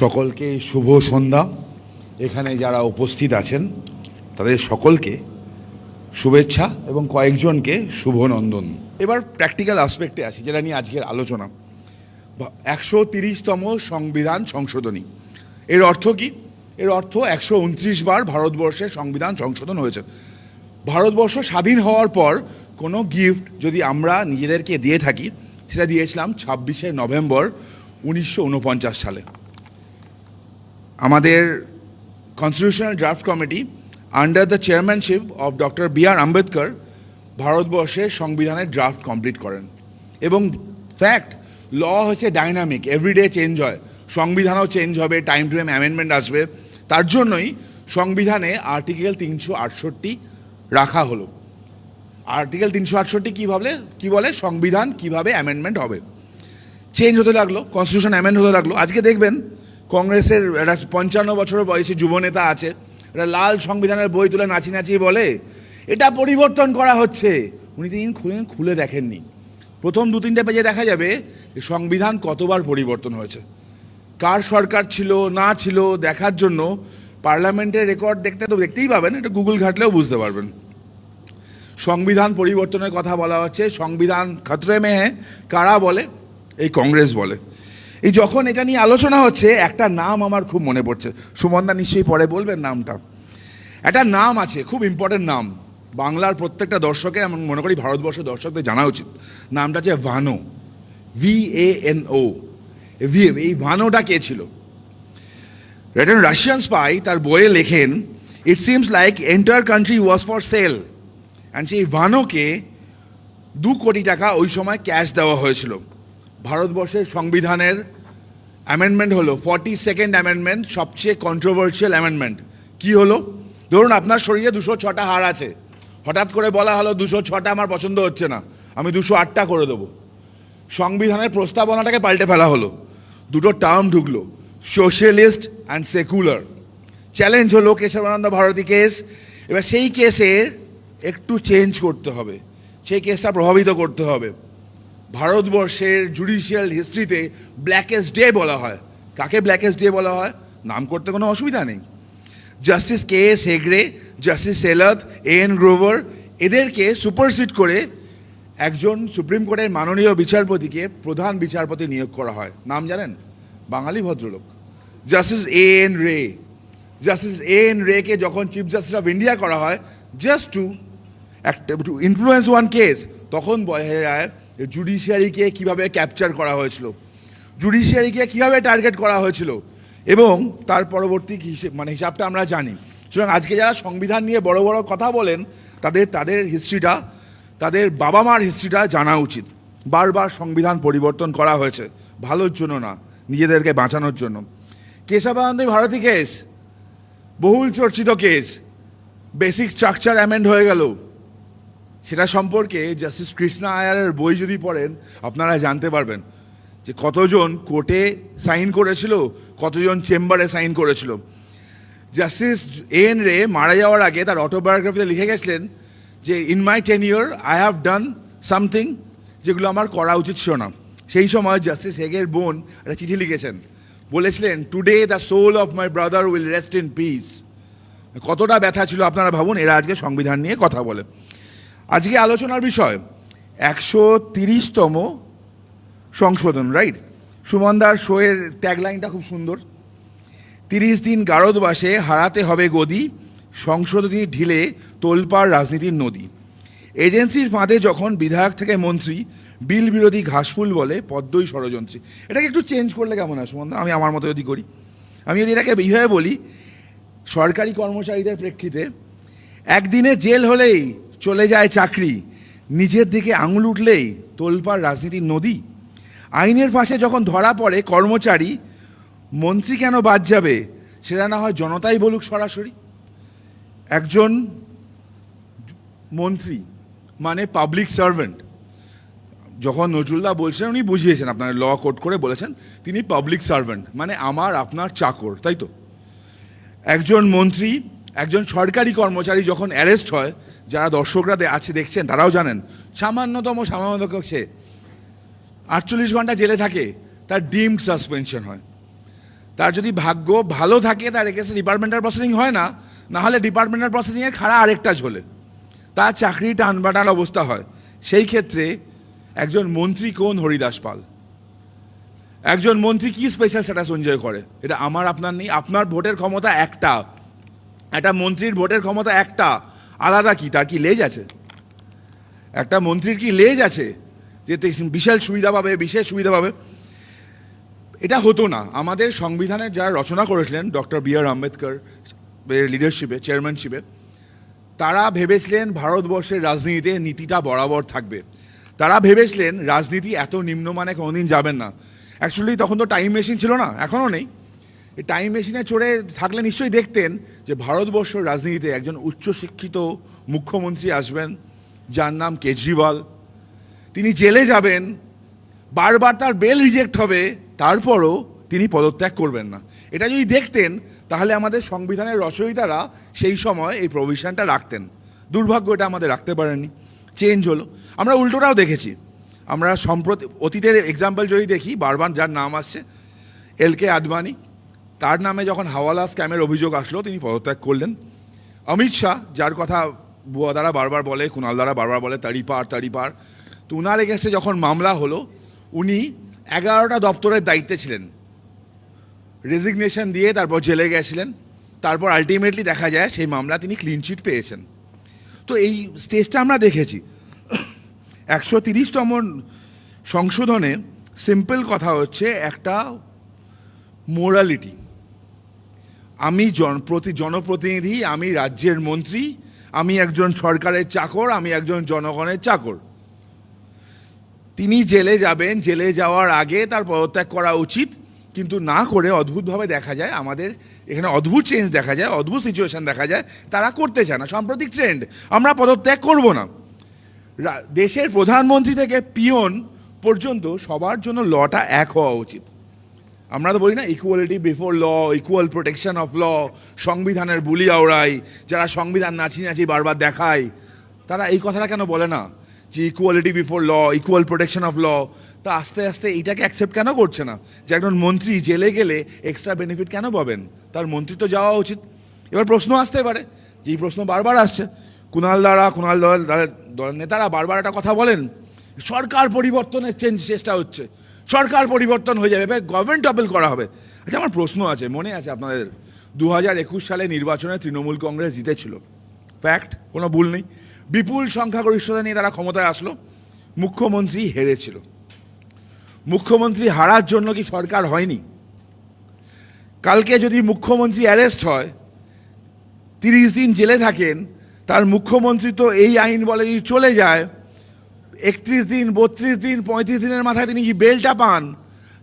সকলকে শুভ সন্ধ্যা। এখানে যারা উপস্থিত আছেন, তাদের সকলকে শুভেচ্ছা এবং কয়েকজনকে শুভ নন্দন এবার প্র্যাকটিক্যাল আসপেক্টে আসি যেটা নিয়ে আজকের আলোচনা। একশো তিরিশতম সংবিধান সংশোধনী। এর অর্থ কি? এর অর্থ একশো উনত্রিশ বার ভারতবর্ষের সংবিধান সংশোধন হয়েছে। ভারতবর্ষ স্বাধীন হওয়ার পর কোনো গিফট যদি আমরা নিজেদেরকে দিয়ে থাকি, সেটা দিয়েছিলাম ছাব্বিশে নভেম্বর উনিশশো উনপঞ্চাশ সালে। আমাদের constitutional draft committee under the chairmanship of doctor B R Ambedkar ভারতবর্ষের সংবিধানের ড্রাফট কমপ্লিট করেন। এবং ফ্যাক্ট ল হচ্ছে ডাইনামিক এভরিডে চেঞ্জ হয়। সংবিধানও চেঞ্জ হবে টাইম টু টাইম অ্যামেন্ডমেন্ট আসবে। তার জন্যই সংবিধানে আর্টিকেল তিনশো আটষট্টি রাখা হলো। আর্টিকেল তিনশো আটষট্টি কী ভাবলে? কী বলে? সংবিধান কীভাবে অ্যামেন্ডমেন্ট হবে। চেঞ্জ হতে লাগল কনস্টিটিউশন অ্যামেন্ড হতে লাগল। আজকে দেখবেন কংগ্রেসের একটা পঞ্চান্ন বছর বয়সী যুবনেতা আছে, একটা লাল সংবিধানের বই তুলে নাচি নাচি বলে, এটা পরিবর্তন করা হচ্ছে। উনি দিন খুলে খুলে দেখেননি। প্রথম দু তিনটে পেজে দেখা যাবে সংবিধান কতবার পরিবর্তন হয়েছে। কার সরকার ছিল, না ছিল, দেখার জন্য পার্লামেন্টের রেকর্ড দেখতে তো দেখতেই পাবেন, এটা গুগল ঘাটলেও বুঝতে পারবেন। সংবিধান পরিবর্তনের কথা বলা হচ্ছে, সংবিধান খতরে মে হ্যাঁ কারা বলে? এই কংগ্রেস বলে। এই যখন এটা নিয়ে আলোচনা হচ্ছে, একটা নাম আমার খুব মনে পড়ছে। সুমনদা নিশ্চয়ই পরে বলবেন নামটা। একটা নাম আছে, খুব ইম্পর্টেন্ট নাম। বাংলার প্রত্যেকটা দর্শকে আমি মনে করি ভারতবর্ষের দর্শকদের জানা উচিত। নামটা হচ্ছে Vano. V A N O V এই ভানোটা কে ছিল? রেটেন রাশিয়ান স্পাই তার বইয়ে লেখেন it seems like entire country was for sale and সেই ভানোকে দু কোটি টাকা ওই সময় ক্যাশ দেওয়া হয়েছিল। ভারতবর্ষের সংবিধানের অ্যামেন্ডমেন্ট হলো ফর্টি সেকেন্ড অ্যামেন্ডমেন্ট সবচেয়ে কন্ট্রোভার্সিয়াল অ্যামেন্ডমেন্ট কি হলো? ধরুন আপনার শরীরে দুশো ছটা হাড় আছে, হঠাৎ করে বলা হলো দুশো ছটা আমার পছন্দ হচ্ছে না, আমি দুশো আটটা করে দেবো। সংবিধানের প্রস্তাবনাটাকে পাল্টে ফেলা হলো, দুটো টার্ম ঢুকলো সোশ্যালিস্ট অ্যান্ড সেকুলার চ্যালেঞ্জ হলো কেশবানন্দ ভারতী কেস এবার সেই কেসের একটু চেঞ্জ করতে হবে, সেই কেসটা প্রভাবিত করতে হবে। ভারতবর্ষের জুডিশিয়াল হিস্ট্রিতে ব্ল্যাকেস্ট ডে বলা হয়। কাকে ব্ল্যাকেস্ট ডে বলা হয়? নাম করতে কোনো অসুবিধা নেই। Justice K S Hegde justice Shelat A N Grover এদেরকে সুপারসিড করে একজন সুপ্রিম কোর্টের মাননীয় বিচারপতিকে প্রধান বিচারপতি নিয়োগ করা হয়। নাম জানেন? বাঙালি ভদ্রলোক। Justice A N Ray justice A N রেকে যখন চিফ জাস্টিস অফ ইন্ডিয়া করা হয় জাস্ট টু একটা টু ইনফ্লুয়েন্স ওয়ান কেস তখন বোঝা যায় জুডিশিয়ারিকে কীভাবে ক্যাপচার করা হয়েছিল জুডিশিয়ারিকে কীভাবে টার্গেট করা হয়েছিল এবং তার পরবর্তী হিসেব মানে হিসাবটা আমরা জানি। সুতরাং আজকে যারা সংবিধান নিয়ে বড় বড় কথা বলেন, তাদের তাদের হিস্ট্রিটা তাদের বাবা মার হিস্ট্রিটা জানা উচিত। বারবার সংবিধান পরিবর্তন করা হয়েছে, ভালোর জন্য না, নিজেদেরকে বাঁচানোর জন্য। কেশবানন্দী ভারতী কেস বহুল চর্চিত কেস বেসিক স্ট্রাকচার অ্যামেন্ড হয়ে গেল। সেটা সম্পর্কে জাস্টিস কৃষ্ণা আয়ারের বই যদি পড়েন, আপনারা জানতে পারবেন যে কতজন কোর্টে সাইন করেছিল, কতজন চেম্বারে সাইন করেছিল। জাস্টিস এন রে মারা যাওয়ার আগে তার অটোবায়োগ্রাফিতে লিখে গেছিলেন যে in my ten year I have done something যেগুলো আমার করা উচিত ছিল না। সেই সময় জাস্টিস হেগের বোন একটা চিঠি লিখেছেন। বলেছিলেন today the soul of my brother will rest in peace কতটা ব্যথা ছিল, আপনারা ভাবুন, এরা আজকে সংবিধান নিয়ে কথা বলে। আজকে আলোচনার বিষয়, একশো তিরিশতম সংশোধন রাইট সুমনদার শোয়ের ট্যাগলাইনটা খুব সুন্দর। তিরিশ দিন গারদবাসে হারাতে হবে গদি, সংশোধনী ঢিলে তোলপাড় রাজনীতির নদী। এজেন্সির ফাঁদে যখন বিধায়ক থেকে মন্ত্রী, বিল বিরোধী ঘাসফুল বলে পদ্মই ষড়যন্ত্রী। এটাকে একটু চেঞ্জ করলে কেমন হয় সুমনদা আমি আমার মতো যদি করি। আমি যদি এটাকে এইভাবে বলি, সরকারি কর্মচারীদের প্রেক্ষিতে, একদিনে জেল হলেই চলে যায় চাকরি। নিজের দিকে আঙুল উঠলেই তোলপাড় রাজনীতির নদী। আইনের ফাঁসে যখন ধরা পড়ে কর্মচারী, মন্ত্রী কেন বাদ যাবে, সেটা না হয় জনতাই বলুক সরাসরি। একজন মন্ত্রী মানে পাবলিক সার্ভেন্ট যখন নজরুলদা বলছেন উনি বুঝিয়েছেন, আপনার ল কোড করে বলেছেন, তিনি পাবলিক সার্ভেন্ট মানে আমার, আপনার চাকর, তাই তো? একজন মন্ত্রী একজন সরকারি কর্মচারী যখন অ্যারেস্ট হয়, যারা দর্শকরা আছে দেখছেন, তারাও জানেন, সামান্যতম সামান্যতম সে আটচল্লিশ ঘণ্টা জেলে থাকে, তার ডিমড সাসপেনশন হয়। তার যদি ভাগ্য ভালো থাকে, তার এগেন্সে ডিপার্টমেন্টাল প্রসেসিং হয় না না হলে ডিপার্টমেন্টাল প্রসিডিংয়ে খাড়া আরেকটা ঝোলে। তার চাকরি টানবাটার অবস্থা হয়। সেই ক্ষেত্রে একজন মন্ত্রী কোন হরিদাস পাল? একজন মন্ত্রী কি স্পেশাল স্ট্যাটাস এনজয় করে? এটা আমার আপনার নেই, আপনার ভোটের ক্ষমতা একটা। একটা মন্ত্রীর ভোটের ক্ষমতা একটা। আলাদা কি? তার কি লেজ আছে? একটা মন্ত্রীর কি লেজ আছে? যে বিশাল সুবিধা পাবে, বিশেষ সুবিধা পাবে। এটা হতো না। আমাদের সংবিধানের যারা রচনা করেছিলেন, ডক্টর বি আর আম্বেদকর লিডারশিপে চেয়ারম্যানশিপে তারা ভেবেছিলেন ভারতবর্ষের রাজনীতিতে নীতিটা বরাবর থাকবে। তারা ভেবেছিলেন রাজনীতি এত নিম্নমানে কোনোদিন যাবেন না। অ্যাকচুয়ালি তখন তো টাইম মেশিন ছিল না, এখনও নেই। টাইম মেশিনে চড়ে থাকলে নিশ্চয়ই দেখতেন যে ভারতবর্ষ রাজনীতিতে একজন উচ্চশিক্ষিত মুখ্যমন্ত্রী আসবেন, যার নাম কেজরিওয়াল। তিনি জেলে যাবেন, বারবার তার বেল রিজেক্ট হবে, তারপরও তিনি পদত্যাগ করবেন না। এটা যদি দেখতেন, তাহলে আমাদের সংবিধানের রচয়িতারা সেই সময় এই প্রভিশনটা রাখতেন। দুর্ভাগ্য এটা আমাদের রাখতে পারেননি। চেঞ্জ হলো। আমরা উল্টোটাও দেখেছি। আমরা সম্প্রতি অতীতের এক্সাম্পল যদি দেখি, বারবার যার নাম আসছে এল কে আদবানি তার নামে যখন হাওয়ালা স্ক্যামের অভিযোগ আসলো, তিনি পদত্যাগ করলেন। অমিত শাহ, যার কথা বুয়া দ্বারা বারবার বলে, কুণাল দ্বারা বারবার বলে তারি পার তারি পার তো উনার এগেস্টে যখন মামলা হলো, উনি এগারোটা দপ্তরের দায়িত্বে ছিলেন। রেজিগনেশন দিয়ে তারপর জেলে গেছিলেন। তারপর আলটিমেটলি দেখা যায়, সেই মামলা তিনি ক্লিন চিট পেয়েছেন। তো এই স্টেজটা আমরা দেখেছি। একশো তিরিশতম সংশোধনে সিম্পল কথা হচ্ছে, একটা মোরালিটি আমি জন প্রতি জনপ্রতিনিধি, আমি রাজ্যের মন্ত্রী, আমি একজন সরকারের চাকর, আমি একজন জনগণের চাকর। তিনি জেলে যাবেন, জেলে যাওয়ার আগে তার পদত্যাগ করা উচিত, কিন্তু না করে অদ্ভুতভাবে দেখা যায়, আমাদের এখানে অদ্ভুত চেঞ্জ দেখা যায়, অদ্ভুত সিচুয়েশন দেখা যায়, তারা করতে চায় না, সাম্প্রতিক ট্রেন্ড আমরা পদত্যাগ করব না। দেশের প্রধানমন্ত্রী থেকে পিয়ন পর্যন্ত সবার জন্য লটা এক হওয়া উচিত। আমরা তো বলি না equality before law equal protection of law সংবিধানের বুলি আওড়াই, যারা সংবিধান নাচি নাচি বারবার দেখায়, তারা এই কথাটা কেন বলে না? যে equality before law equal protection of law তা আস্তে আস্তে এইটাকে অ্যাকসেপ্ট কেন করছে না? যে একজন মন্ত্রী জেলে গেলে এক্সট্রা বেনিফিট কেন পাবেন? তার মন্ত্রী তো যাওয়া উচিত। এবার প্রশ্ন আসতে পারে, যে এই প্রশ্ন বারবার আসছে। কুণাল দ্বারা কুণাল দল দলের নেতারা বারবার একটা কথা বলেন, সরকার পরিবর্তনের চেঞ্জ চেষ্টা হচ্ছে। সরকার পরিবর্তন হয়ে যাবে গভর্নমেন্ট টপল করা হবে। আচ্ছা আমার প্রশ্ন আছে, মনে আছে আপনাদের? দু হাজার একুশ সালে নির্বাচনে তৃণমূল কংগ্রেস জিতেছিল। ফ্যাক্ট কোনো ভুল নেই। বিপুল সংখ্যাগরিষ্ঠতা নিয়ে তারা ক্ষমতায় আসলো। মুখ্যমন্ত্রী হেরেছিল। মুখ্যমন্ত্রী হারার জন্য কি সরকার হয়নি? কালকে যদি মুখ্যমন্ত্রী অ্যারেস্ট হয়, তিরিশ দিন জেলে থাকেন, তার মুখ্যমন্ত্রী তো এই আইন বলে যদি চলে যায় একত্রিশ দিন, বত্রিশ দিন, পঁয়ত্রিশ দিনের মাথায় তিনি বেলটা পান?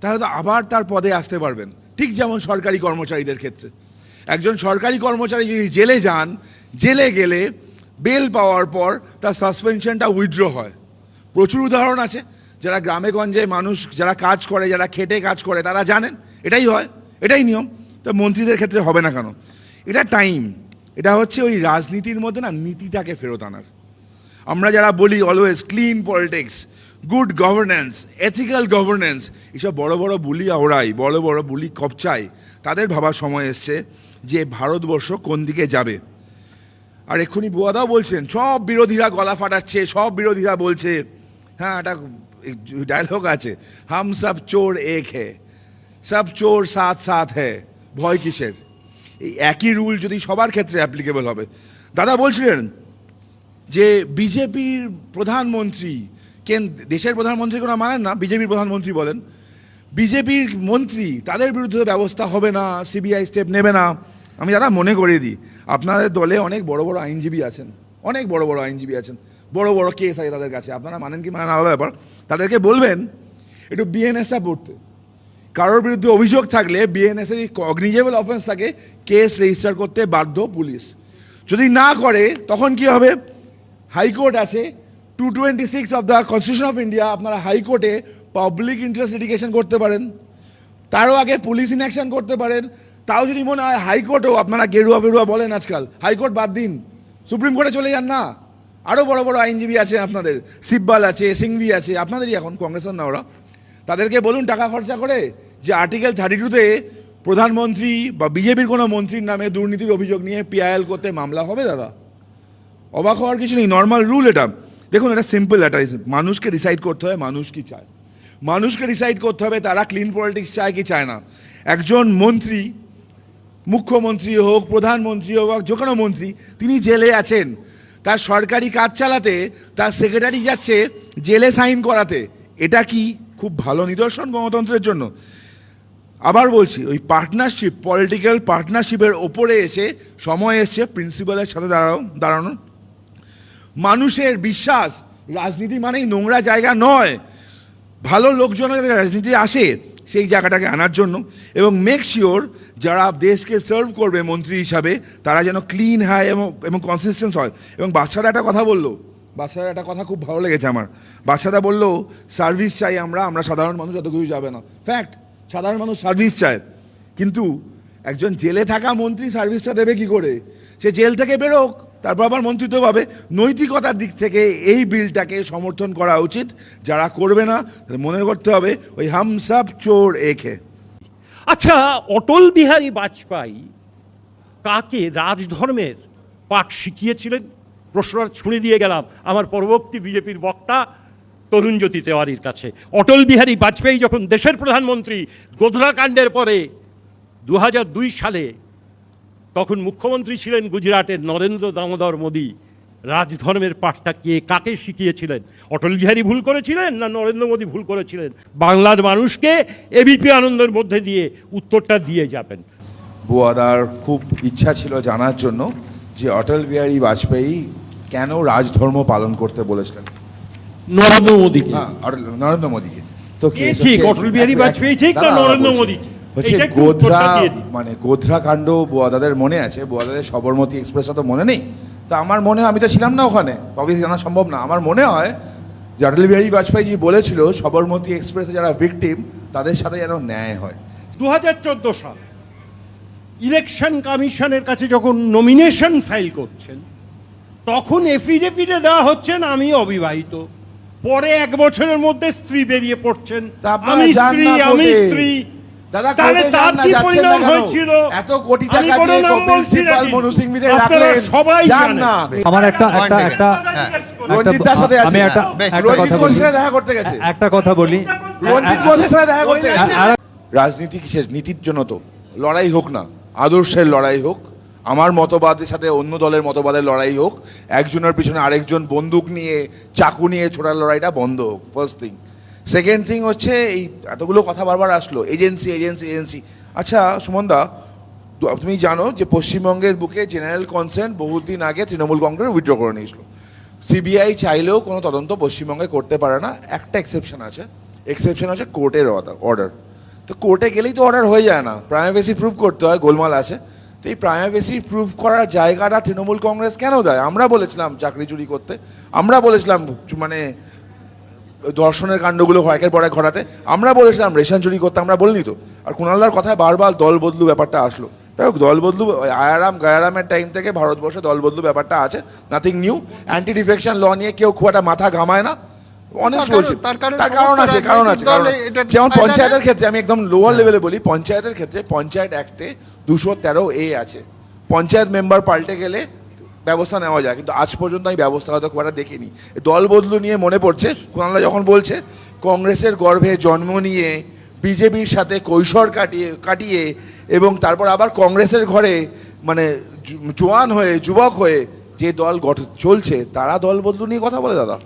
তাহলে তো আবার তার পদে আসতে পারবেন। ঠিক যেমন সরকারি কর্মচারীদের ক্ষেত্রে। একজন সরকারি কর্মচারী যদি জেলে যান, জেলে গেলে বেল পাওয়ার পর তার সাসপেনশনটা উইথড্র হয়। প্রচুর উদাহরণ আছে। যারা গ্রামে গঞ্জে মানুষ, যারা কাজ করে, যারা খেটে কাজ করে, তারা জানেন, এটাই হয়, এটাই নিয়ম। তো মন্ত্রীদের ক্ষেত্রে হবে না কেন? এটা টাইম। এটা হচ্ছে ওই রাজনীতির মধ্যে না নীতিটাকে ফেরত আনার। আমরা যারা বলি always clean politics good governance ethical governance এসব বড় বড় বুলি আওড়াই বড় বড় বুলি কপচাই তাদের ভাবার সময় এসছে যে ভারতবর্ষ কোন দিকে যাবে। আর এক্ষুনি বুয়াদাও বলছেন, সব বিরোধীরা গলা ফাটাচ্ছে, সব বিরোধীরা বলছে। হ্যাঁ একটা ডায়লগ আছে, হাম সব চোর এক হে সব চোর সাথ সাথ হে ভয় কিসের? এই একই রুল যদি সবার ক্ষেত্রে অ্যাপ্লিকেবল হবে। দাদা বলছিলেন যে বিজেপির প্রধানমন্ত্রী, কেন দেশের প্রধানমন্ত্রী কোনো মানেন না, বিজেপির প্রধানমন্ত্রী বলেন, বিজেপির মন্ত্রী তাদের বিরুদ্ধে ব্যবস্থা হবে না, সিবিআই স্টেপ নেবে না। আমি দাদা মনে করিয়ে দিই, আপনাদের দলে অনেক বড় বড় আইনজীবী আছেন, অনেক বড় বড় আইনজীবী আছেন, বড় বড় কেস আছে তাদের কাছে, আপনারা মানেন কি মানেন আলাদা ব্যাপার। তাদেরকে বলবেন, একটু বিএনএসটা পড়তে। কারোর বিরুদ্ধে অভিযোগ থাকলে বিএনএস এর কগনিজেবল অফেন্স থাকে কেস রেজিস্টার করতে বাধ্য পুলিশ। যদি না করে, তখন কি হবে? হাইকোর্ট আছে। Two twenty six of the constitution of India আপনারা হাইকোর্টে পাবলিক ইন্টারেস্ট লিটিগেশন করতে পারেন। তারও আগে পুলিশ ইনঅ্যাকশন করতে পারেন। তাও যদি মনে হয় হাইকোর্টও আপনারা গেরুয়া ফেরুয়া বলেন আজকাল। হাইকোর্ট বাদ দিন। সুপ্রিম কোর্টে চলে যান না। আরও বড় বড় আইনজীবী আছে আপনাদের। সিব্বাল আছে, সিংভি আছে, আপনাদেরই এখন কংগ্রেসের না ওরা। তাদেরকে বলুন টাকা খরচা করে যে আর্টিকেল থার্টি টুতে প্রধানমন্ত্রী বা বিজেপির কোনো মন্ত্রীর নামে দুর্নীতির অভিযোগ নিয়ে পিআইএল করতে মামলা হবে দাদা? অবাক হওয়ার কিছু নেই নর্মাল রুল এটা। দেখুন এটা সিম্পল এটা মানুষকে ডিসাইড করতে হবে মানুষ কি চায়। মানুষকে ডিসাইড করতে হবে, তারা ক্লিন পলিটিক্স চায় কি চায় না। একজন মন্ত্রী, মুখ্যমন্ত্রী হোক, প্রধানমন্ত্রী হোক যে কোনো মন্ত্রী, তিনি জেলে আছেন। তার সরকারি কাজ চালাতে, তার সেক্রেটারি যাচ্ছে, জেলে সাইন করাতে। এটা কি খুব ভালো নিদর্শন গণতন্ত্রের জন্য? আবার বলছি, ওই পার্টনারশিপ পলিটিক্যাল পার্টনারশিপের ওপরে এসে সময় এসছে প্রিন্সিপালের সাথে দাঁড়ানো দাঁড়ানো। মানুষের বিশ্বাস, রাজনীতি মানেই নোংরা জায়গা নয়। ভালো লোকজন রাজনীতি আসে সেই জায়গাটাকে আনার জন্য এবং মেক শিওর যারা দেশকে সার্ভ করবে মন্ত্রী হিসাবে, তারা যেন ক্লিন হয় এবং এবং কনসিস্টেন্স হয়। এবং বাচ্চারা একটা কথা বলল বাচ্চারা একটা কথা খুব ভালো লেগেছে আমার। বাচ্চারা বলল সার্ভিস চাই আমরা আমরা সাধারণ মানুষ অত কিছু যাবে না। ফ্যাক্ট সাধারণ মানুষ সার্ভিস চায়। কিন্তু একজন জেলে থাকা মন্ত্রী সার্ভিসটা দেবে কি করে? সে জেল থেকে বেরোক তারপর আবার মন্ত্রিত্ব পাবে নৈতিকতার দিক থেকে এই বিলটাকে সমর্থন করা উচিত। যারা করবে না মনে করতে হবে ওই হাম সব চোর একে। আচ্ছা অটল বিহারী বাজপেয়ী কাকে রাজধর্মের পাঠ শিখিয়েছিলেন? প্রশ্নটা ছুঁড়ে দিয়ে গেলাম আমার পরবর্তী বিজেপির বক্তা তরুণ জ্যোতি তেওয়ারির কাছে। অটল বিহারী বাজপেয়ী যখন দেশের প্রধানমন্ত্রী গোধরা কাণ্ডের পরে দু সালে তখন মুখ্যমন্ত্রী ছিলেন গুজরাটের নরেন্দ্র দামোদর মোদী। রাজধর্মের পাঠটা কে কাকে শিখিয়েছিলেন? অটল বিহারী ভুল করেছিলেন না নরেন্দ্র মোদী ভুল করেছিলেন? বাংলার মানুষকে এবিপি আনন্দের মধ্যে দিয়ে উত্তরটা দিয়ে যাবেন। বুয়াদার খুব ইচ্ছা ছিল জানার জন্য যে অটল বিহারী বাজপেয়ী কেন রাজধর্ম পালন করতে বলেছিলেন। নরেন্দ্র মোদীকে। হ্যাঁ নরেন্দ্র মোদীকে। তো কে ঠিক? অটল বিহারী বাজপেয়ী ঠিক না নরেন্দ্র মোদী ঠিক? হচ্ছে গোধরা। মানে গোধরা কাণ্ড বুয়াদাদের মনে আছে বুয়াদাদের সবরমতী এক্সপ্রেসটা তো মনে নেই। তো আমার মনে আমি তো ছিলাম না ওখানে অবভিয়াসলি জানা সম্ভব না। আমার মনে হয় অটল বিহারী বলেছিল সবরমতী এক্সপ্রেসে যারা ভিকটিম তাদের সাথে যেন ন্যায় হয়। দু হাজার চোদ্দ সাল ইলেকশন কমিশনের কাছে যখন নমিনেশন ফাইল করছেন তখন এফিডেভিটে দেওয়া হচ্ছেন আমি অবিবাহিত। পরে এক বছরের মধ্যে স্ত্রী বেরিয়ে পড়ছেন। আমি স্ত্রী আমি স্ত্রী দাদা, তাহলে তার কি পরিণাম হয়েছিল? এত কোটি টাকা দিয়ে নাম কপিল বলছি না সিব্বল, কিন্তু। মনু সিংভিদের আপনারা রাখলেন। সবাই যান না। আমার একটা একটা একটা। সাথে আছে। আমি একটা রঞ্জিত ঘোষের সাথে দেখা করতে গেছে। একটা কথা বলি। রঞ্জিত ঘোষের সাথে দেখা করতে গেছে। রাজনীতি কিসের? নীতির জন্য তো। লড়াই হোক না। আদর্শের লড়াই হোক। আমার মতবাদের সাথে অন্য দলের মতবাদের লড়াই হোক। একজনের পিছনে আরেকজন বন্দুক নিয়ে চাকু নিয়ে ছোড়ার লড়াইটা বন্ধ হোক। ফার্স্ট থিং সেকেন্ড থিং হচ্ছে এই এতগুলো কথা বারবার আসলো এজেন্সি এজেন্সি এজেন্সি আচ্ছা সুমনদা তুমি জানো যে পশ্চিমবঙ্গের বুকে জেনারেল কনসেন্ট বহুদিন আগে তৃণমূল কংগ্রেস উইথড্র করে নিয়েছিল। সিবিআই চাইলেও কোনো তদন্ত পশ্চিমবঙ্গে করতে পারে না, একটা এক্সেপশন আছে। এক্সেপশন হচ্ছে কোর্টের অর্ডার তো কোর্টে গেলেই তো অর্ডার হয়ে যায় না প্রাইমাভেসি প্রুভ করতে হয়, গোলমাল আছে। তো এই প্রাইমাভেসি প্রুভ করার জায়গাটা তৃণমূল কংগ্রেস কেন দেয়? আমরা বলেছিলাম চাকরি চুরি করতে, আমরা বলেছিলাম মানে দর্শনের কাণ্ডগুলো একের পর এক ঘটাতে আমরা বলেছিলাম রেশন চুরি করতে আমরা বলিনি তো। আর কুণালদার কথায় বারবার দল বদলু ব্যাপারটা আসলো। তাই হোক দল বদলু আয়ারাম গায়ারামের টাইম থেকে ভারতবর্ষে দল বদলু ব্যাপারটা আছে nothing new anti defection law নিয়ে কেউ খুব একটা মাথা ঘামায় না। অনেস্ট বলছি। তার কারণ আছে কারণ আছে কারণ যেমন পঞ্চায়েতের ক্ষেত্রে আমি একদম লোয়ার লেভেলে বলি পঞ্চায়েতের ক্ষেত্রে পঞ্চায়েত অ্যাক্টে দুশো তেরো এ আছে। পঞ্চায়েত মেম্বার পাল্টে গেলে ব্যবস্থা নেওয়া যায়, কিন্তু আজ পর্যন্ত আমি ব্যবস্থা খুব একটা দেখিনি। দল বদলু নিয়ে মনে পড়ছে কুণালদা যখন বলছে, কংগ্রেসের গর্ভে জন্ম নিয়ে বিজেপির সাথে কৈশোর কাটিয়ে কাটিয়ে এবং তারপর আবার কংগ্রেসের ঘরে মানে জোয়ান হয়ে, যুবক হয়ে যে দল গঠ, চলছে, তারা দল বদলু নিয়ে কথা বলে দাদা।